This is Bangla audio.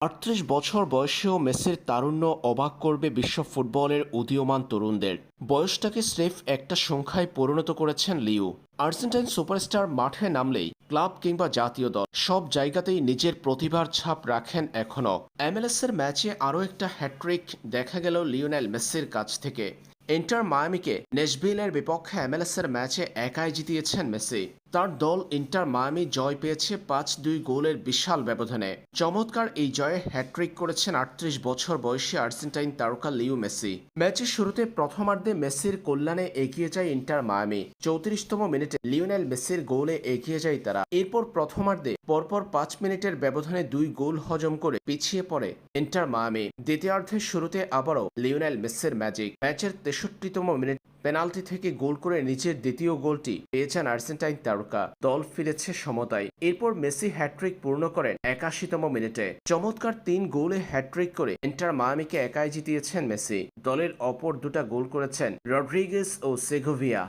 আটত্রিশ বছর বয়সেও মেসির তারুণ্য অবাক করবে বিশ্ব ফুটবলের উদীয়মান তরুণদের। বয়সটাকে স্রেফ একটা সংখ্যায় পরিণত করেছেন লিউ আর্জেন্টাইন সুপারস্টার মাঠে নামলেই ক্লাব কিংবা জাতীয় দল সব জায়গাতেই নিজের প্রতিভার ছাপ রাখেন এখনও। এমএলএস এর ম্যাচে আরও একটা হ্যাট্রিক দেখা গেল লিওনেল মেসির কাছ থেকে। ইন্টার মায়ামিকে নেশভিলের বিপক্ষে এমএলএস এর ম্যাচে একাই জিতিয়েছেন মেসি। তার দল ইন্টার মায়ামি জয় পেয়েছে পাঁচ দুই গোলের বিশাল ব্যবধানে। চমৎকার এই জয়ে হ্যাট্রিক করেছেন আটত্রিশ বছর বয়সী আর্জেন্টাইন তারকা লিউ মেসি। ম্যাচের শুরুতে প্রথমার্ধে মেসির কল্যাণে এগিয়ে যায় ইন্টার মায়ামি। চৌত্রিশতম মিনিটে লিওনেল মেসির গোলে এগিয়ে যায় তারা। এরপর প্রথমার্ধে পরপর পাঁচ মিনিটের ব্যবধানে দুই গোল হজম করে পিছিয়ে পড়ে ইন্টার মায়ামি। দ্বিতীয়ার্ধের শুরুতে আবারও লিওনেল মেসির ম্যাজিক। ম্যাচের তেষট্টিতম মিনিট পেনাল্টি থেকে গোল করে নিচের দ্বিতীয় গোলটি পেয়েছেন আর্জেন্টাইন তারকা। দল ফিরেছে সমতায়। এরপর মেসি হ্যাট্রিক পূর্ণ করেন একাশিতম মিনিটে। চমৎকার তিন গোলে হ্যাট্রিক করে ইন্টার মায়ামিকে একাই জিতিয়েছেন মেসি। দলের অপর দুটা গোল করেছেন রড্রিগেস ও সেগোভিয়া।